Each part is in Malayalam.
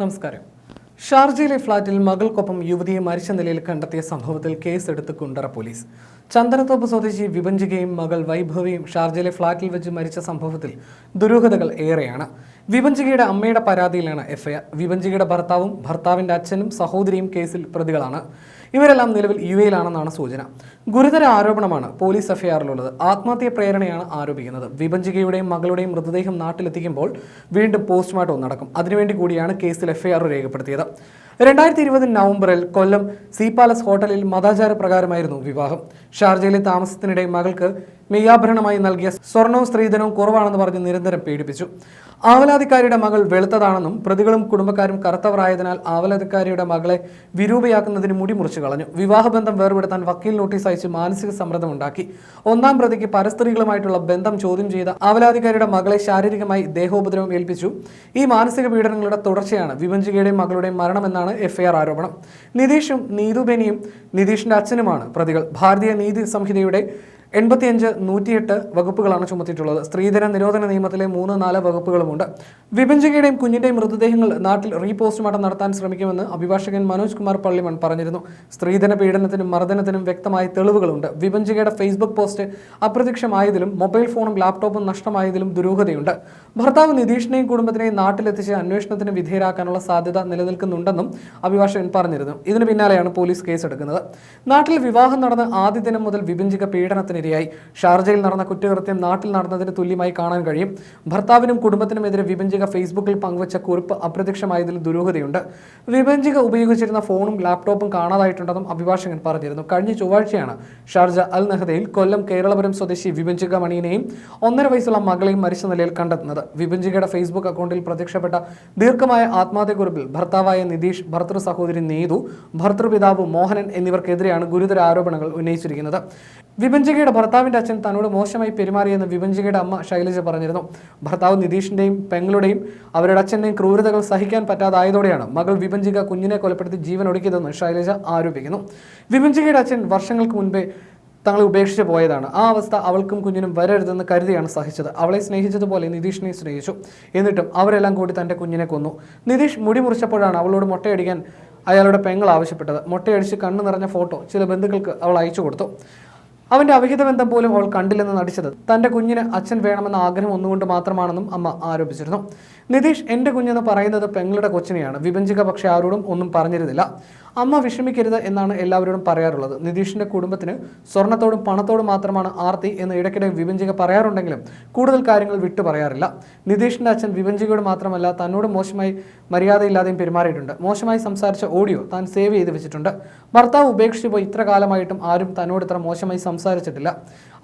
നമസ്കാരം. ഷാർജയിലെ ഫ്ളാറ്റിൽ മകൾക്കൊപ്പം യുവതിയെ മരിച്ച നിലയിൽ കണ്ടെത്തിയ സംഭവത്തിൽ കേസെടുത്ത് കുണ്ടറ പോലീസ്. ചന്ദനത്തോപ്പ് സ്വദേശി വിഭഞ്ചികയും മകൾ വൈഭവിയും ഷാർജയിലെ ഫ്ളാറ്റിൽ വെച്ച് മരിച്ച സംഭവത്തിൽ ദുരൂഹതകൾ ഏറെയാണ്. വിഭഞ്ചികയുടെ അമ്മയുടെ പരാതിയിലാണ് എഫ്ഐആർ. വിപഞ്ചികയുടെ ഭർത്താവും ഭർത്താവിന്റെ അച്ഛനും സഹോദരിയും കേസിൽ പ്രതികളാണ്. ഇവരെല്ലാം നിലവിൽ യു എയിലാണെന്നാണ് സൂചന. ഗുരുതര ആരോപണമാണ് പോലീസ് എഫ്ഐആറിലുള്ളത്. ആത്മഹത്യ പ്രേരണയാണ് ആരോപിക്കുന്നത്. വിപഞ്ചികയുടെയും മകളുടെയും മൃതദേഹം നാട്ടിലെത്തിക്കുമ്പോൾ വീണ്ടും പോസ്റ്റ്മോർട്ടം നടക്കും. അതിനുവേണ്ടി കൂടിയാണ് കേസിൽ എഫ്ഐആർ രേഖപ്പെടുത്തിയത്. രണ്ടായിരത്തി ഇരുപത് നവംബറിൽ കൊല്ലം സീ പാലസ് ഹോട്ടലിൽ മതാചാര പ്രകാരമായിരുന്നു വിവാഹം. ഷാർജയിലെ താമസത്തിനിടെ മകൾക്ക് മെയ്യാഭരണമായി നൽകിയ സ്വർണവും സ്ത്രീധനവും കുറവാണെന്ന് പറഞ്ഞ് നിരന്തരം പീഡിപ്പിച്ചു. ആവലാതിക്കാരിയുടെ മകൾ വെളുത്തതാണെന്നും പ്രതികളും കുടുംബക്കാരും കറുത്തവരായതിനാൽ ആവലാതിക്കാരിയുടെ മകളെ വിരൂപയാക്കുന്നതിന് മുടി മുറിച്ചു കളഞ്ഞു. വിവാഹബന്ധം വേർപെടുത്താൻ വക്കീൽ നോട്ടീസ് അയച്ച് മാനസിക സമ്മർദ്ദമുണ്ടാക്കി. ഒന്നാം പ്രതിക്ക് പരസ്ത്രീകളുമായിട്ടുള്ള ബന്ധം ചോദ്യം ചെയ്ത ആവലാധികാരിയുടെ മകളെ ശാരീരികമായി ദേഹോപദ്രവം ഏൽപ്പിച്ചു. ഈ മാനസിക പീഡനങ്ങളുടെ തുടർച്ചയാണ് വിഭഞ്ചികയുടെയും മകളുടെയും മരണമെന്നാണ് എഫ്ഐആർ ആരോപണം. നിതീഷും നീതുബേനിയും നിതീഷിന്റെ അച്ഛനുമാണ് പ്രതികൾ. ഭാരതീയ നീതി സംഹിതയുടെ എൺപത്തിയഞ്ച് നൂറ്റിയെട്ട് വകുപ്പുകളാണ് ചുമത്തിയിട്ടുള്ളത്. സ്ത്രീധന നിരോധന നിയമത്തിലെ മൂന്ന് നാല് വകുപ്പുകളുമുണ്ട്. വിഭജികയുടെയും കുഞ്ഞിന്റെയും മൃതദേഹങ്ങൾ നാട്ടിൽ റീപോസ്റ്റ്മോർട്ടം നടത്താൻ ശ്രമിക്കുമെന്ന് അഭിഭാഷകൻ മനോജ് കുമാർ പള്ളിമൺ പറഞ്ഞിരുന്നു. സ്ത്രീധന പീഡനത്തിനും മർദ്ദനത്തിനും വ്യക്തമായ തെളിവുകളുണ്ട്. വിഭജികയുടെ ഫേസ്ബുക്ക് പോസ്റ്റ് അപ്രത്യക്ഷമായതിലും മൊബൈൽ ഫോണും ലാപ്ടോപ്പും നഷ്ടമായതിലും ദുരൂഹതയുണ്ട്. ഭർത്താവ് നിതീഷിനെയും കുടുംബത്തിനെയും നാട്ടിലെത്തിച്ച് അന്വേഷണത്തിന് വിധേയരാക്കാനുള്ള സാധ്യത നിലനിൽക്കുന്നുണ്ടെന്നും അഭിഭാഷകൻ പറഞ്ഞിരുന്നു. ഇതിനു പിന്നാലെയാണ് പോലീസ് കേസെടുക്കുന്നത്. നാട്ടിൽ വിവാഹം നടന്ന ആദ്യ ദിനം മുതൽ വിഭജിക പീഡനത്തിനിരയായി ഷാർജയിൽ നടന്ന കുറ്റകൃത്യം നാട്ടിൽ നടന്നതിന് തുല്യമായി കാണാൻ കഴിയും. ഭർത്താവിനും കുടുംബത്തിനുമെതിരെ വിഭജിക ഫേസ്ബുക്കിൽ പങ്കുവച്ച കുറിപ്പ് അപ്രത്യക്ഷമായതിൽ ദുരൂഹതയുണ്ട്. വിഭജിക ഉപയോഗിച്ചിരുന്ന ഫോണും ലാപ്ടോപ്പും കാണാതായിട്ടുണ്ടെന്നും അഭിഭാഷകൻ പറഞ്ഞിരുന്നു. കഴിഞ്ഞ ചൊവ്വാഴ്ചയാണ് ഷാർജ അൽ നഹദയിൽ കൊല്ലം കേരളപുരം സ്വദേശി വിഭജിക മണിയനെയും ഒന്നര വയസ്സുള്ള മകളെയും മരിച്ച നിലയിൽ കണ്ടെത്തുന്നത്. വിഭജികയുടെ ഫേസ്ബുക്ക് അക്കൗണ്ടിൽ പ്രത്യക്ഷപ്പെട്ട ദീർഘമായ ആത്മഹത്യക്കുറിപ്പിൽ ഭർത്താവായ നിതീഷ് ഭർത്തൃ സഹോദരി നീതു ഭർത്തൃപിതാവ് മോഹനൻ എന്നിവർക്കെതിരെയാണ് ഗുരുതര ആരോപണങ്ങൾ ഉന്നയിച്ചിരിക്കുന്നത്. വിഭജികയുടെ ഭർത്താവിന്റെ അച്ഛൻ തന്നോട് മോശമായി പെരുമാറിയെന്ന് വിഭഞ്ചികയുടെ അമ്മ ശൈലജ പറഞ്ഞിരുന്നു. ഭർത്താവ് നിതീഷിന്റെയും പെങ്ങളുടെയും അവരുടെ അച്ഛന്റെയും ക്രൂരതകൾ സഹിക്കാൻ പറ്റാതായതോടെയാണ് മകൾ വിഭഞ്ചിക കുഞ്ഞിനെ കൊലപ്പെടുത്തി ജീവൻ ഒടുക്കിയതെന്ന് ശൈലജ ആരോപിക്കുന്നു. വിഭഞ്ചികയുടെ അച്ഛൻ വർഷങ്ങൾക്ക് മുൻപേ തങ്ങളെ ഉപേക്ഷിച്ച് പോയതാണ്. ആ അവസ്ഥ അവൾക്കും കുഞ്ഞിനും വരരുതെന്ന് കരുതിയാണ് സഹിച്ചത്. അവളെ സ്നേഹിച്ചതുപോലെ നിതീഷിനെ സ്നേഹിച്ചു. എന്നിട്ടും അവരെല്ലാം കൂടി തന്റെ കുഞ്ഞിനെ കൊന്നു. നിതീഷ് മുടി മുറിച്ചപ്പോഴാണ് അവളോട് മുട്ടയടിക്കാൻ അയാളുടെ പെങ്ങൾ ആവശ്യപ്പെട്ടത്. മുട്ടയടിച്ച് കണ്ണു നിറഞ്ഞ ഫോട്ടോ ചില ബന്ധുക്കൾക്ക് അവൾ അയച്ചു കൊടുത്തു. അവന്റെ അവിഹിത ബന്ധം പോലും അവൾ കണ്ടില്ലെന്ന് നടിച്ചത്. തന്റെ കുഞ്ഞിന് അച്ഛൻ വേണമെന്ന ആഗ്രഹം ഒന്നുകൊണ്ട് മാത്രമാണെന്നും അമ്മ ആരോപിച്ചിരുന്നു. നിതീഷ് എന്റെ കുഞ്ഞെന്ന് പറയുന്നത് പെങ്ങളുടെ കൊച്ചിനെയാണ്. വിഭജിക പക്ഷെ ആരോടും ഒന്നും പറഞ്ഞിരുന്നില്ല. അമ്മ വിഷമിക്കരുത് എന്നാണ് എല്ലാവരോടും പറയാറുള്ളത്. നിതീഷിന്റെ കുടുംബത്തിന് സ്വർണത്തോടും പണത്തോടും മാത്രമാണ് ആർത്തി എന്ന് ഇടയ്ക്കിടെ വിഭജിക പറയാറുണ്ടെങ്കിലും കൂടുതൽ കാര്യങ്ങൾ വിട്ടു പറയാറില്ല. നിതീഷിന്റെ അച്ഛൻ വിഭജികയോട് മാത്രമല്ല തന്നോട് മോശമായി മര്യാദയില്ലാതെയും പെരുമാറിയിട്ടുണ്ട്. മോശമായി സംസാരിച്ച ഓഡിയോ താൻ സേവ് ചെയ്ത് വെച്ചിട്ടുണ്ട്. ഭർത്താവ് ഉപേക്ഷിച്ചു പോയി ഇത്ര കാലമായിട്ടും ആരും തന്നോട് ഇത്ര മോശമായി സംസാരിച്ചിട്ടില്ല.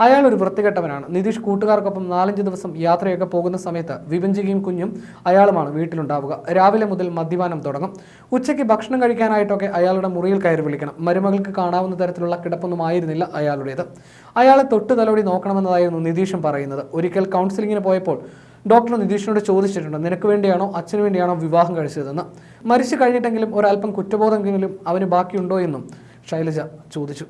അയാൾ ഒരു വൃത്തികെട്ടവനാണ്. നിതീഷ് കൂട്ടുകാർക്കൊപ്പം നാലഞ്ച് ദിവസം യാത്രയൊക്കെ പോകുന്ന സമയത്ത് വിഭജികയും കുഞ്ഞും അയാളുമാണ് വീട്ടിലുണ്ടാവുക. രാവിലെ മുതൽ മദ്യപാനം തുടങ്ങും. ഉച്ചയ്ക്ക് ഭക്ഷണം കഴിക്കാനായിട്ടൊക്കെ അയാളുടെ മുറിയിൽ കയറി വിളിക്കണം. മരുമകൾക്ക് കാണാവുന്ന തരത്തിലുള്ള കിടപ്പൊന്നും ആയിരുന്നില്ല അയാളുടേത്. അയാളെ തൊട്ട് തലോടി നോക്കണമെന്നതായിരുന്നു നിതീഷും പറയുന്നത്. ഒരിക്കൽ കൗൺസിലിങ്ങിന് പോയപ്പോൾ ഡോക്ടർ നിതീഷിനോട് ചോദിച്ചിട്ടുണ്ട് നിനക്ക് വേണ്ടിയാണോ അച്ഛന് വേണ്ടിയാണോ വിവാഹം കഴിച്ചതെന്ന്? മരിച്ചു കഴിഞ്ഞിട്ടെങ്കിലും ഒരല്പം കുറ്റബോധമെങ്കിലും അവന് ബാക്കിയുണ്ടോ എന്നും ശൈലജ ചോദിച്ചു.